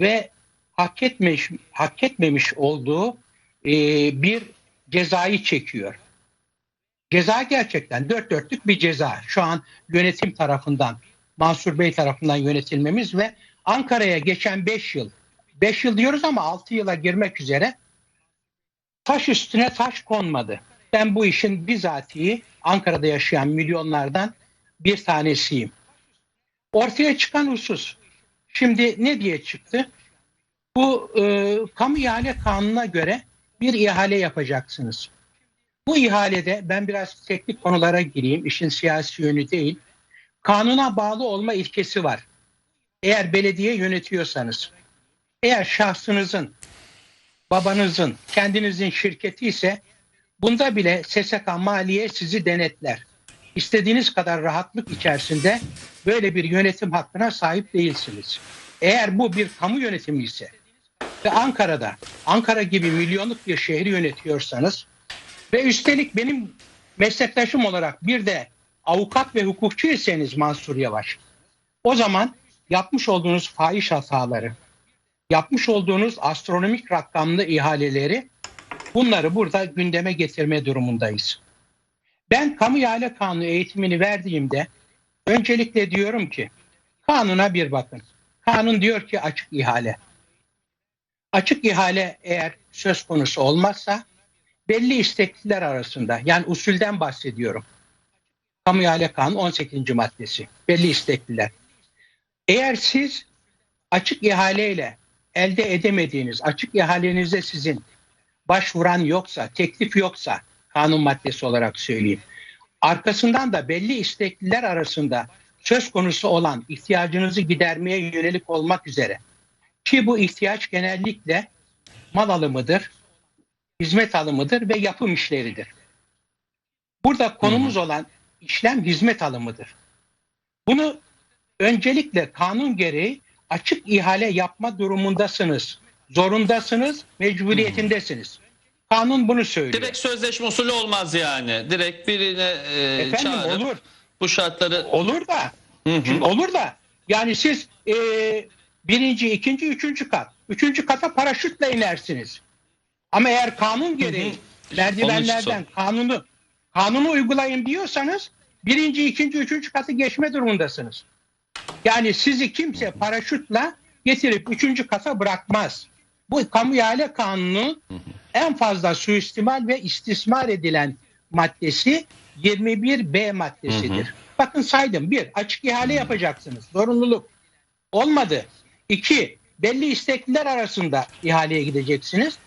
ve hak etmemiş hak etmemiş olduğu e, bir cezayı çekiyor. Ceza gerçekten dört dörtlük bir ceza. Şu an yönetim tarafından, Mansur Bey tarafından yönetilmemiz ve Ankara'ya geçen 5 yıl, 5 yıl diyoruz ama 6 yıla girmek üzere taş üstüne taş konmadı. Ben bu işin bizatihi Ankara'da yaşayan milyonlardan bir tanesiyim. Ortaya çıkan husus. Şimdi ne diye çıktı? Bu e, kamu ihale kanununa göre bir ihale yapacaksınız. Bu ihalede ben biraz teknik konulara gireyim. işin siyasi yönü değil. Kanuna bağlı olma ilkesi var. Eğer belediye yönetiyorsanız, eğer şahsınızın, babanızın, kendinizin şirketi ise bunda bile SSK Maliye sizi denetler. İstediğiniz kadar rahatlık içerisinde böyle bir yönetim hakkına sahip değilsiniz. Eğer bu bir kamu yönetimi ise ve Ankara'da, Ankara gibi milyonluk bir şehri yönetiyorsanız ve üstelik benim meslektaşım olarak bir de avukat ve hukukçu iseniz Mansur Yavaş, o zaman yapmış olduğunuz fahiş hataları, yapmış olduğunuz astronomik rakamlı ihaleleri bunları burada gündeme getirme durumundayız. Ben kamu ihale kanunu eğitimini verdiğimde öncelikle diyorum ki kanuna bir bakın. Kanun diyor ki açık ihale. Açık ihale eğer söz konusu olmazsa belli istekliler arasında yani usulden bahsediyorum. Kamu ihale kanunu 18. maddesi. Belli istekliler. Eğer siz açık ihaleyle elde edemediğiniz, açık ihalenize sizin başvuran yoksa, teklif yoksa kanun maddesi olarak söyleyeyim. Arkasından da belli istekliler arasında söz konusu olan ihtiyacınızı gidermeye yönelik olmak üzere ki bu ihtiyaç genellikle mal alımıdır, hizmet alımıdır ve yapım işleridir. Burada konumuz olan işlem hizmet alımıdır. Bunu öncelikle kanun gereği açık ihale yapma durumundasınız. Zorundasınız, mecburiyetindesiniz. Kanun bunu söylüyor. Direkt sözleşme usulü olmaz yani. Direkt birine e, Efendim çağırıp olur. bu şartları Olur da. Hı hı. Şimdi olur da. Yani siz e, birinci, ikinci, üçüncü kat. Üçüncü kata paraşütle inersiniz. Ama eğer kanun gereği merdivenlerden kanunu kanunu uygulayın diyorsanız birinci, ikinci, üçüncü katı geçme durumundasınız. Yani sizi kimse paraşütle getirip üçüncü kata bırakmaz. Bu kamu ihale kanunu en fazla suistimal ve istismar edilen maddesi 21B maddesidir. Bakın saydım. Bir, açık ihale yapacaksınız. Zorunluluk. Olmadı. İki, belli istekliler arasında ihaleye gideceksiniz.